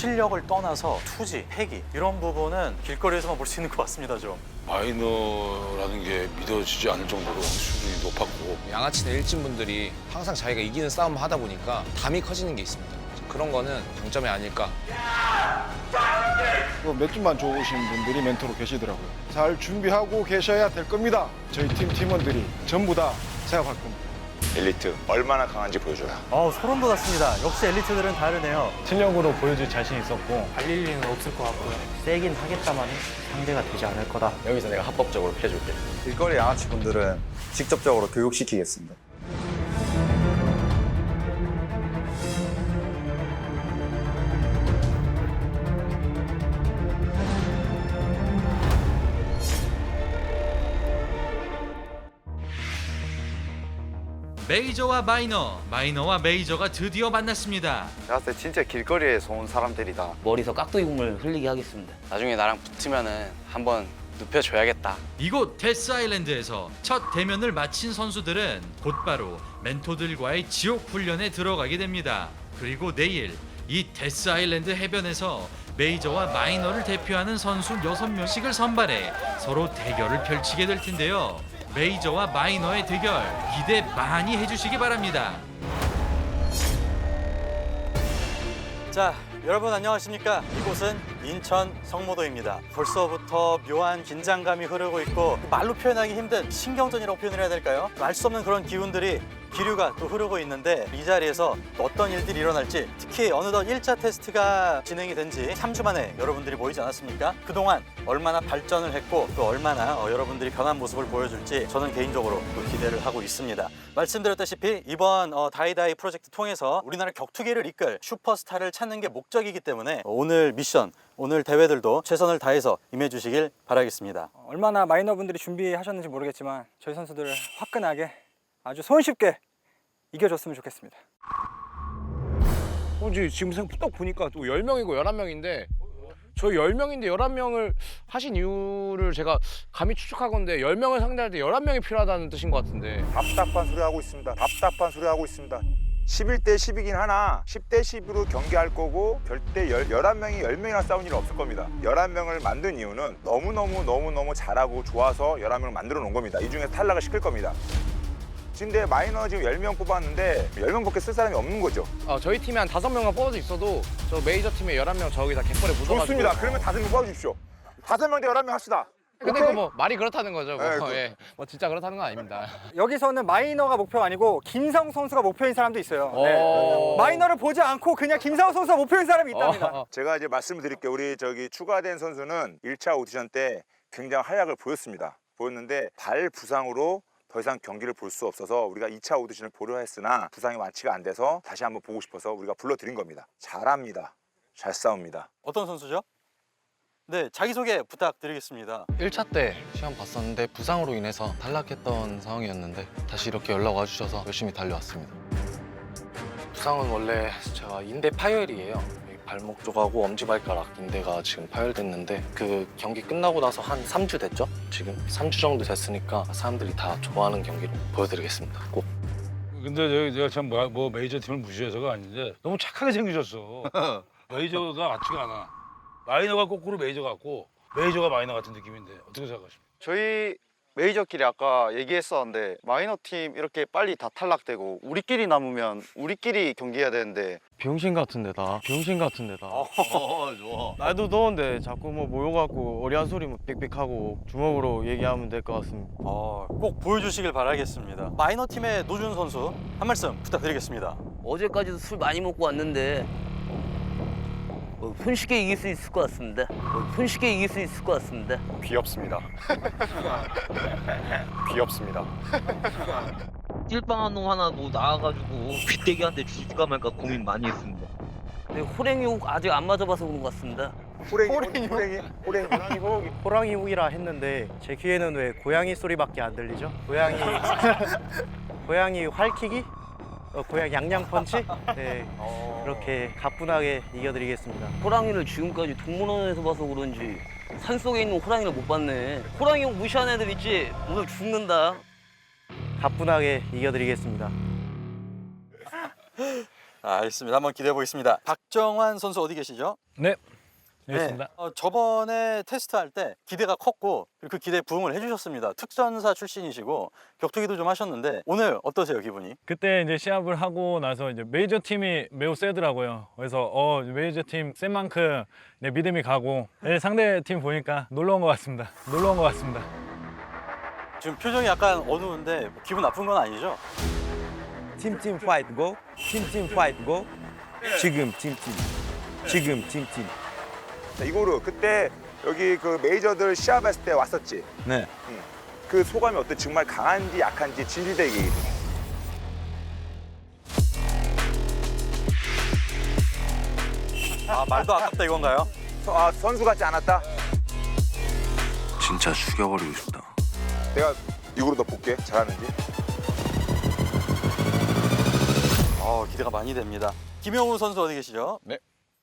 실력을 떠나서 투지, 패기 이런 부분은 길거리에서만 볼 수 있는 것 같습니다 좀. 마이너라는 게 믿어지지 않을 정도로 수준이 높았고 양아치나 일진 분들이 항상 자기가 이기는 싸움을 하다 보니까 담이 커지는 게 있습니다. 그런 거는 장점이 아닐까. 뭐몇 주만 좋으신 분들이 멘토로 계시더라고요. 잘 준비하고 계셔야 될 겁니다. 저희 팀 팀원들이 전부 다 제가 할 겁니다. 엘리트 얼마나 강한지 보여줘라. 어 소름 돋았습니다. 역시 엘리트들은 다르네요. 실력으로 보여줄 자신 있었고 달릴 일은 없을 것 같고요. 세긴 하겠다만 상대가 되지 않을 거다. 여기서 내가 합법적으로 패줄게. 길거리 양아치 분들은 직접적으로 교육시키겠습니다. 메이저와 마이너, 마이너와 메이저가 드디어 만났습니다. 봤을 때 진짜 길거리에서 온 사람들이다. 머리서 깍두기 국물 흘리게 하겠습니다. 나중에 나랑 붙으면은 한번 눕혀줘야겠다. 이곳 데스 아일랜드에서 첫 대면을 마친 선수들은 곧바로 멘토들과의 지옥 훈련에 들어가게 됩니다. 그리고 내일 이 데스 아일랜드 해변에서 메이저와 마이너를 대표하는 선수 6명씩을 선발해 서로 대결을 펼치게 될 텐데요. 메이저와 마이너의 대결 기대 많이 해주시기 바랍니다. 자, 여러분 안녕하십니까? 이곳은 인천 성모도입니다. 벌써부터 묘한 긴장감이 흐르고 있고 말로 표현하기 힘든 신경전이라고 표현을 해야 될까요? 알 수 없는 그런 기운들이 기류가 또 흐르고 있는데 이 자리에서 또 어떤 일들이 일어날지 특히 어느덧 1차 테스트가 진행이 된 지 3주 만에 여러분들이 모이지 않았습니까? 그동안 얼마나 발전을 했고 또 얼마나 어, 여러분들이 변한 모습을 보여줄지 저는 개인적으로 또 기대를 하고 있습니다. 말씀드렸다시피 이번 어, 다이다이 프로젝트 통해서 우리나라 격투기를 이끌 슈퍼스타를 찾는 게 목적이기 때문에 오늘 미션, 오늘 대회들도 최선을 다해서 임해주시길 바라겠습니다. 얼마나 마이너분들이 준비하셨는지 모르겠지만 저희 선수들 화끈하게 아주 손쉽게 이겨줬으면 좋겠습니다. 어, 이제 지금 생각 딱 보니까 또 10명이고 11명인데 저 10명인데 11명을 하신 이유를 제가 감히 추측하건데 10명을 상대할 때 11명이 필요하다는 뜻인 것 같은데 답답한 소리 하고 있습니다. 답답한 소리 하고 있습니다. 11대 10이긴 하나 10대 10으로 경기할 거고 절대 11명이 10명이나 싸운 일은 없을 겁니다. 11명을 만든 이유는 너무너무 너무너무 잘하고 좋아서 11명을 만들어 놓은 겁니다. 이 중에서 탈락을 시킬 겁니다. 근데 마이너 지금 10명 뽑았는데 10명밖에 쓸 사람이 없는 거죠. 어, 저희 팀에 한 5명만 뽑아져 있어도 저 메이저 팀에 11명 저기 다 갯벌에 묻어가지고 좋습니다. 그러면 다섯 명 뽑아주십시오. 다섯 명대 11명 합시다. 근데 그뭐 말이 그렇다는 거죠. 뭐. 네, 그- 예. 뭐 진짜 그렇다는 건 아닙니다. 여기서는 마이너가 목표가 아니고 김상욱 선수가 목표인 사람도 있어요. 네. 어. 마이너를 보지 않고 그냥 김상욱 선수가 목표인 사람이 있답니다. 어, 어. 제가 이제 말씀을 드릴게요. 우리 저기 추가된 선수는 1차 오디션 때 굉장히 활약을 보였습니다. 보였는데 발 부상으로 더 이상 경기를 볼 수 없어서 우리가 2차 오디션을 보려 했으나 부상이 완치가 안 돼서 다시 한번 보고 싶어서 우리가 불러드린 겁니다. 잘합니다. 잘 싸웁니다. 어떤 선수죠? 네, 자기소개 부탁드리겠습니다. 1차 때 시험 봤었는데 부상으로 인해서 탈락했던 상황이었는데 다시 이렇게 연락 와주셔서 열심히 달려왔습니다. 부상은 원래 제가 인대 파열이에요. 이 발목 쪽하고 엄지발가락 인대가 지금 파열됐는데 그 경기 끝나고 나서 한 3주 됐죠? 지금 3주 정도 됐으니까 사람들이 다 좋아하는 경기로 보여드리겠습니다. 꼭. 근데 내가 참뭐 메이저 팀을 무시해서가 아닌데 너무 착하게 생기셨어 메이저가 같지가 않아 마이너가 거꾸로 메이저 같고 메이저가 마이너 같은 느낌인데 어떻게 생각하십니까? 저희 메이저끼리 아까 얘기했었는데 마이너 팀 이렇게 빨리 다 탈락되고 우리끼리 남으면 우리끼리 경기해야 되는데 병신 같은 데다. 병신 같은 데다. 어, 좋아. 날도 더운데 자꾸 뭐 모여갖고 어리한 소리 뭐 삑삑하고 주먹으로 얘기하면 될 것 같습니다. 어, 꼭 보여주시길 바라겠습니다. 마이너 팀의 노준 선수 한 말씀 부탁드리겠습니다. 어제까지도 술 많이 먹고 왔는데 어, 손쉽게 이길 수 있을 것 같습니다. 어, 손쉽게 이길 수 있을 것 같습니다. 귀엽습니다. 귀엽습니다. 찔빵한 놈 하나 뭐 나와가지고 빗대기한테 주질까 말까 고민 많이 했습니다. 근데 호랭이 혹 아직 안 맞아봐서 그런 것 같습니다. 호랭이, 호랭이, 호랭이, 호랭이. 호랑이 훅이라 했는데 제 귀에는 왜 고양이 소리밖에 안 들리죠? 고양이 고양이 활키기? 어, 고양이 양양 펀치? 네 그렇게 가뿐하게 이겨드리겠습니다. 호랑이를 지금까지 동물원에서 봐서 그런지 산속에 있는 호랑이를 못 봤네. 호랑이 형 무시하는 애들 있지? 오늘 죽는다. 가뿐하게 이겨드리겠습니다. 아, 알겠습니다. 한번 기대해 보겠습니다. 박정환 선수 어디 계시죠? 네. 네. 어, 저번에 테스트할 때 기대가 컸고 그리고 그 기대에 부응을 해주셨습니다. 특전사 출신이시고 격투기도 좀 하셨는데 오늘 어떠세요 기분이? 그때 이제 시합을 하고 나서 이제 메이저 팀이 매우 세더라고요. 그래서 어 메이저 팀 센 만큼 내 믿음이 가고 네, 상대 팀 보니까 놀러 온 것 같습니다. 놀러 온 것 같습니다. 지금 표정이 약간 어두운데 뭐 기분 나쁜 건 아니죠? 팀팀 파이트 고 팀팀 파이트 고 지금 팀팀 지금 팀팀 자, 이거로 그때 여기 그 메이저들 시합했을 때 왔었지. 네그 소감이 어때? 정말 강한지 약한지 진실되게 얘기해. 아 말도 아깝다 이건가요? 서- 아, 선수 같지 않았다. 진짜 죽여버리고 싶다 내가 이거로 더 볼게. 잘하는지. 어 기대가 많이 됩니다. 김영우 선수 어디 계시죠? 네.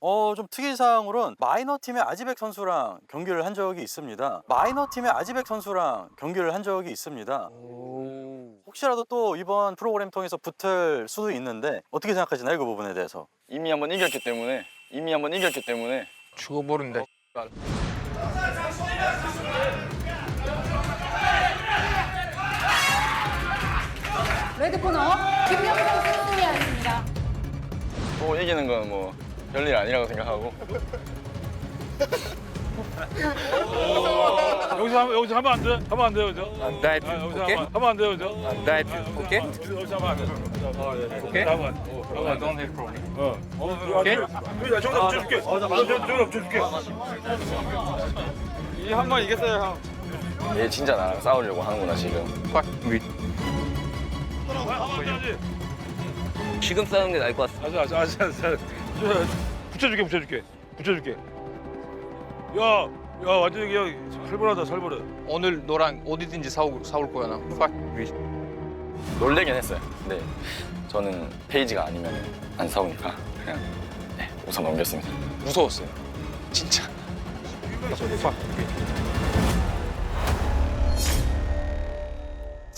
어, 좀 특이사항으로는 마이너 팀의 아지백 선수랑 경기를 한 적이 있습니다. 마이너 팀의 아지백 선수랑 경기를 한 적이 있습니다. 혹시라도 또 이번 프로그램 통해서 붙을 수도 있는데 어떻게 생각하시나요? 그 부분에 대해서. 이미 한번 이겼기 때문에 이미 한번 이겼기 때문에 죽어버린다 레드 코너 김명수 선수 승리하였습니다. 또 이기는 건 뭐 별일 아니라고 생각하고 여기서 하면 여기서 하면 안 돼? 하면 안 돼, 여기서? 아, 여기서 오케이? 하면, 하면 안 돼, 여기서? 오케이? 여기서 하면 안 돼. 오케이? 하면 안 돼. 어, 하면 안 돼. 어. 어, 오케이? 여기다 저기다 붙여줄게. 저기다 붙여줄게. 이 한 번 이겼어요, 형. 얘 진짜 나랑 싸우려고 하는구나 지금 지금 싸우는 게 나을 것 같습니다. 아자, 아자, 아자. 붙여줄게, 붙여줄게. 붙여줄게. 야, 야, 완전 여기 살벌하다, 살벌해. 오늘 너랑 어디든지 싸우, 싸울 거야 나. 파이트 놀래긴 했어요. 근데 저는 페이지가 아니면 안 싸우니까 그냥 네, 우선 넘겼습니다. 무서웠어요. 진짜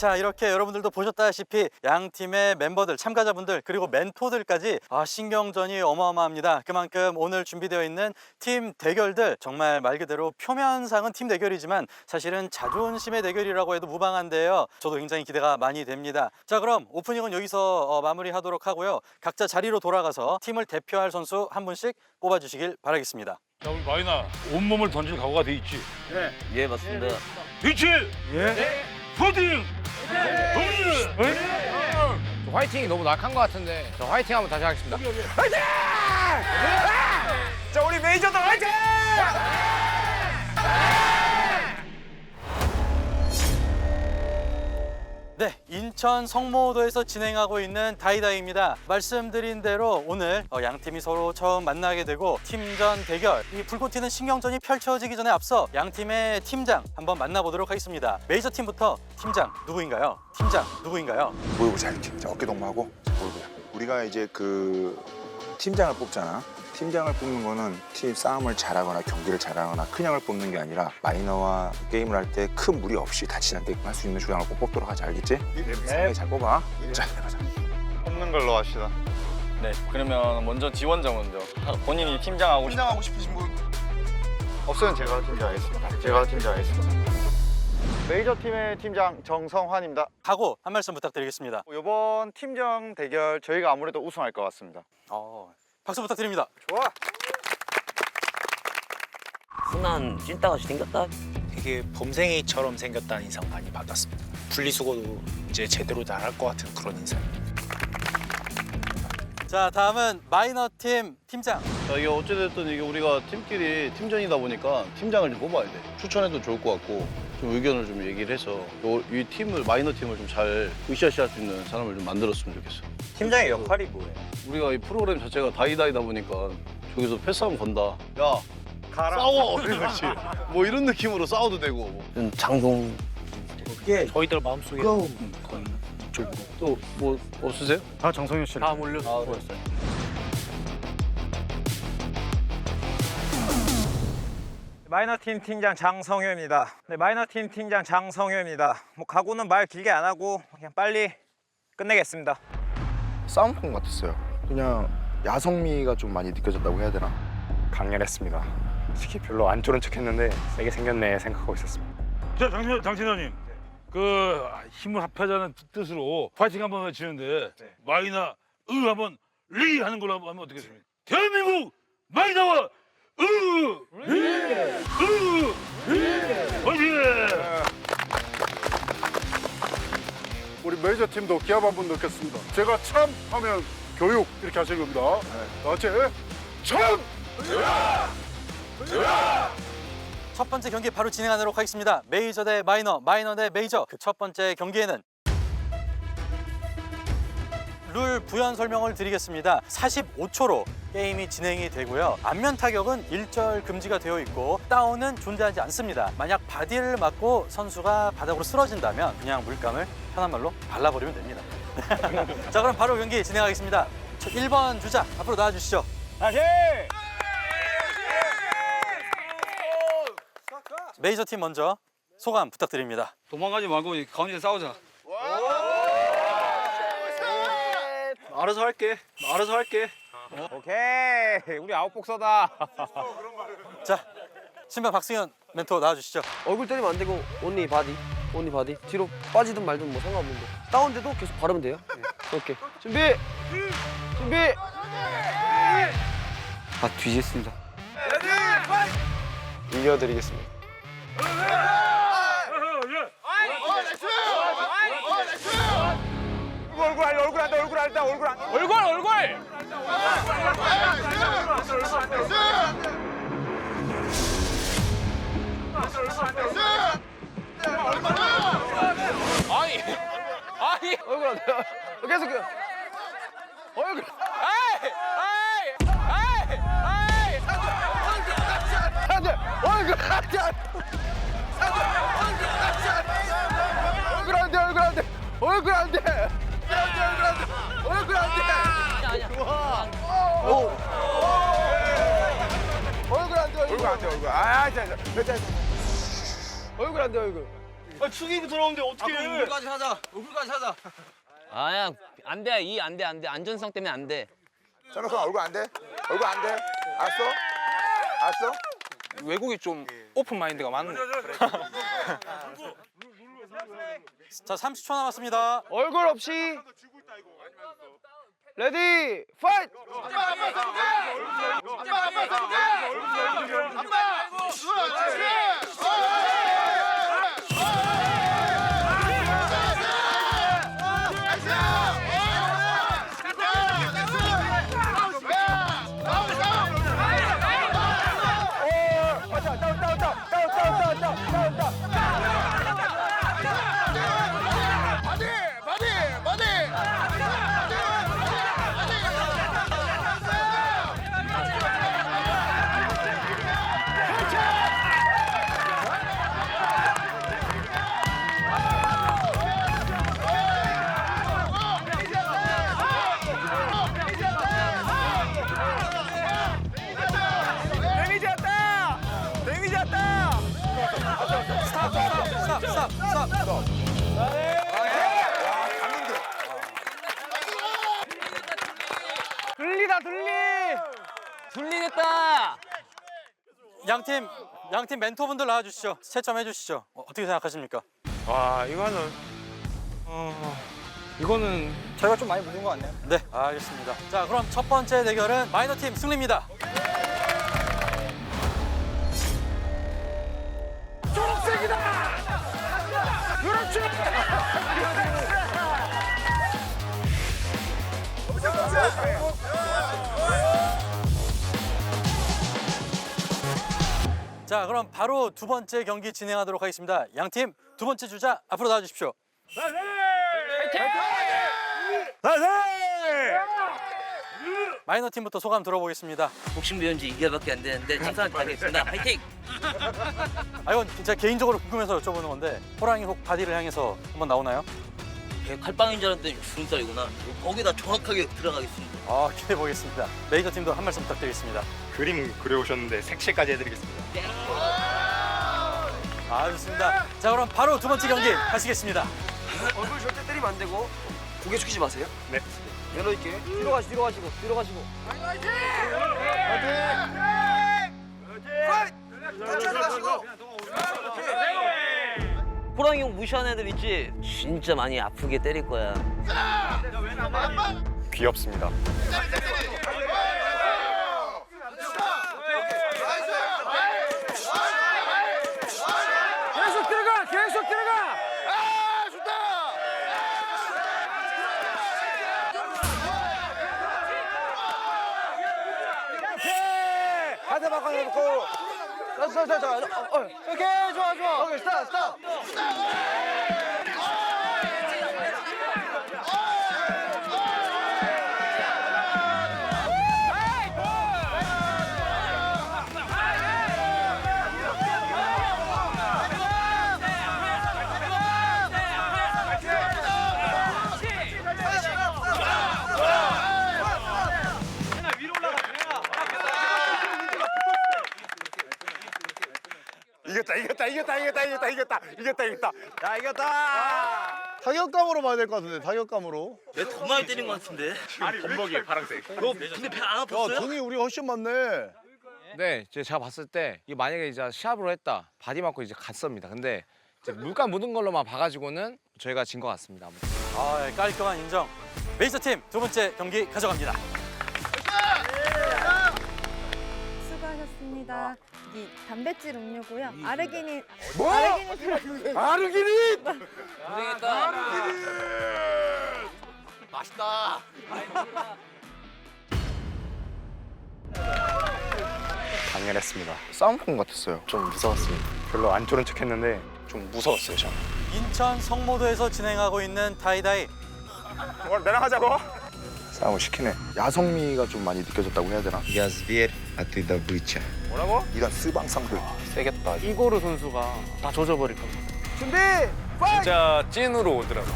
자 이렇게 여러분들도 보셨다시피 양 팀의 멤버들 참가자분들 그리고 멘토들까지 아, 신경전이 어마어마합니다 그만큼 오늘 준비되어 있는 팀 대결들 정말 말 그대로 표면상은 팀 대결이지만 사실은 자존심의 대결이라고 해도 무방한데요 저도 굉장히 기대가 많이 됩니다 자 그럼 오프닝은 여기서 어, 마무리하도록 하고요 각자 자리로 돌아가서 팀을 대표할 선수 한 분씩 뽑아주시길 바라겠습니다 야, 우리 마이나 온몸을 던질 각오가 돼 있지? 예, 맞습니다. 있지? 예. 포딩! 저 화이팅이 너무 낙한 것 같은데 저 화이팅 한번 다시 하겠습니다 자, 우리 메이저들 화이팅! 네, 인천 성모도에서 진행하고 있는 다이다이입니다. 말씀드린 대로 오늘 어, 양 팀이 서로 처음 만나게 되고 팀전 대결, 이 불꽃 튀는 신경전이 펼쳐지기 전에 앞서 양 팀의 팀장 한번 만나보도록 하겠습니다. 메이저 팀부터 팀장 누구인가요? 팀장 누구인가요? 보여보자 이렇게. 자, 어깨 동무하고 자, 보여보자. 우리가 이제 그 팀장을 뽑잖아. 팀장을 뽑는 거는 팀 싸움을 잘하거나 경기를 잘하거나 큰 형을 뽑는 게 아니라 마이너와 게임을 할 때 큰 무리 없이 다치지 않게끔 할 수 있는 주장을 꼭 뽑도록 하자 알겠지? 네. 잘 뽑아. 자, 해보자. 없는 걸로 합시다 네 그러면 먼저 지원자 먼저 본인이 팀장하고 싶 팀장하고 싶으신 분? 없으면 제가 팀장하겠습니다 제가 팀장하겠습니다 메이저 팀의 팀장 정성환입니다 각오 한 말씀 부탁드리겠습니다. 이번 팀장 대결 저희가 아무래도 우승할 것 같습니다 어, 박수 부탁드립니다. 좋아. 순한 찐따같이 생겼다. 되게 범생이처럼 생겼다는 인상 많이 받았습니다 분리수거도 이제 제대로 잘할 것 같은 그런 인상 자, 다음은 마이너 팀 팀장. 이게 어찌됐든 이게 우리가 팀끼리 팀전이다 보니까 팀장을 좀 뽑아야 돼. 추천해도 좋을 것 같고 좀 의견을 좀 얘기를 해서 요- 이 팀을 마이너 팀을 좀 잘 으쌰으쌰 할 수 있는 사람을 좀 만들었으면 좋겠어. 팀장의 역할이 뭐예요? 우리가 이 프로그램 자체가 다이다이다 보니까 저기서 패스하면 건다. 야 싸워 이런 거지. 뭐 이런 느낌으로 싸워도 되고. 뭐. 장동 그게 저희들 마음속에 음, 거의 또 뭐 없으세요? 아 정성윤 씨. 다 몰려서 마이너 팀 팀장 장성효입니다. 네, 마이너 팀 팀장 장성효입니다. 뭐 각오는 말 길게 안 하고 그냥 빨리 끝내겠습니다. 싸움꾼 같았어요. 그냥 야성미가 좀 많이 느껴졌다고 해야 되나? 강렬했습니다. 솔직히 별로 안 쫄은 척했는데 세게 생겼네 생각하고 있었습니다. 자, 장신 장신호님. 그 힘을 합하자는 뜻으로 파이팅 한번 외치는데 마이나 으 한번 리 하는 걸로 한번 하면 어떻겠습니까? 대한민국 마이나와 으! 으! 우리 메이저 팀도 기합 한번 넣겠습니다. 제가 참 하면 교육 이렇게 하시는 겁니다. 다 같이 참! 첫 번째 경기 바로 진행하도록 하겠습니다. 메이저 대 마이너, 마이너 대 메이저. 그 첫 번째 경기에는 룰 부연 설명을 드리겠습니다. 45초로 게임이 진행이 되고요. 안면 타격은 일절 금지가 되어 있고 다운은 존재하지 않습니다. 만약 바디를 맞고 선수가 바닥으로 쓰러진다면 그냥 물감을 편한 말로 발라버리면 됩니다. 자 그럼 바로 경기 진행하겠습니다. 첫 1번 주자 앞으로 나와주시죠. 다시! 메이저 팀 먼저 소감 부탁드립니다. 도망가지 말고 가운데 싸우자. 알아서 할게. 알아서 할게. 오케이. 우리 아웃복서다. 자 신발 박승현 멘토 나와주시죠. 얼굴 때리면 안 되고 온리 바디 온리 바디 뒤로 빠지든 말든 뭐 상관없는데 다운돼도 계속 바르면 돼요 네. 오케이 준비 준비 아 뒤졌습니다 이겨드리겠습니다. 얼굴 안 얼굴 안돼 얼굴 안돼 얼굴 안 얼굴 얼굴. 아니 아니 얼굴 안 돼요 계속 그- 얼굴. 아이 아이. 안돼 얼굴 안돼 얼굴 안돼 얼굴 안돼 얼굴 안돼 얼굴 안 돼 얼굴 안돼 얼굴 안 돼 얼굴 아 자, 자, 자, 자. 얼굴 안 돼 얼굴 아, 축이 들어오는데 어떻게 해? 얼굴까지 하자. 얼굴까지 하자. 아야 안 돼. 이 안 돼. 안 돼. 안전성 때문에 안 돼. 전화선 얼굴 안 돼 얼굴 안 돼 알았어 알았어 외국이 좀 오픈 마인드가 많네. 자 30초 남았습니다. 얼굴 없이 레디 파이트! 아빠 아빠 써볼게! 아빠 아빠 써볼게! 아빠! 다운 다운 스탑 스탑 스탑. 들리다 들리. 분리됐다. 양팀 양팀 멘토분들 나와주시죠. 채점해 주시죠. 어, 어떻게 생각하십니까? 와 이거는 어 이거는 저희가 좀 많이 묻은 것 같네요. 네, 알겠습니다. 자, 그럼 첫 번째 대결은 마이너 팀 승리입니다. 자, 그럼 바로 두 번째 경기 진행하도록 하겠습니다. 양팀 두 번째 주자 앞으로 나와 주십시오. 마이너 팀부터 소감 들어보겠습니다. 복싱 배운 지 2개월밖에 안 되는데 최선을 다하겠습니다. 화이팅! 아 이건 진짜 개인적으로 궁금해서 여쭤보는 건데 호랑이 혹 바디를 향해서 한번 나오나요? 걔 칼빵인 줄 알았는데 주름살이구나. 거기다 정확하게 들어가겠습니다. 아 기대해 보겠습니다. 메이저 팀도 한 말씀 부탁드리겠습니다. 그림 그려오셨는데 색칠까지 해드리겠습니다 아 좋습니다. 자 그럼 바로 두 번째 경기 하시겠습니다. 얼굴 절대 때리면 안 되고 고개 숙이지 마세요 네 열어있게. 뒤로 가시, 뒤로 가시고, 뒤로 가시고. 호랑이 형 무시하는 애들 있지? 진짜 많이 아프게 때릴 거야. 귀엽습니다. 이겼다 이겼다 이겼다 이겼다 이겼다 이겼다. 야, 이겼다. 타격감으로 봐야 될 것 같은데 타격감으로. 얘더 많이 때린 것 같은데. 범벅이 파란색. 너 근데 배안야 아팠어요? 돈이 우리 훨씬 많네. 네, 제가 봤을 때 이게 만약에 이제 시합으로 했다 바디 맞고 이제 갔습니다. 근데 이제 물감 묻은 걸로만 봐가지고는 저희가 진 것 같습니다. 아무튼. 아, 예, 깔끔한 인정. 메이저 팀 두 번째 경기 가져갑니다. 수고하셨습니다. 이 단백질 음료고요. 아르기닌 뭐? 아르기닌. 고생했다. 맛있다. 당연했습니다. 싸움 본것 같았어요. 좀 무서웠습니다. 별로 안 쫄은 척했는데 좀 무서웠어요, 저는. 인천 성모도에서 진행하고 있는 타이다이. 오늘 나랑 하자고? 싸움을 시키네. 야성미가 좀 많이 느껴졌다고 해야 되나? Я зверь, а ты добыча. 뭐라고? 이런 쓰방상들 세겠다. 이고르 선수가 다 조져버릴 겁니다. 준비! 진짜 찐으로 오더라고.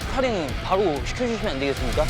스파링 바로 시켜주시면 안 되겠습니까?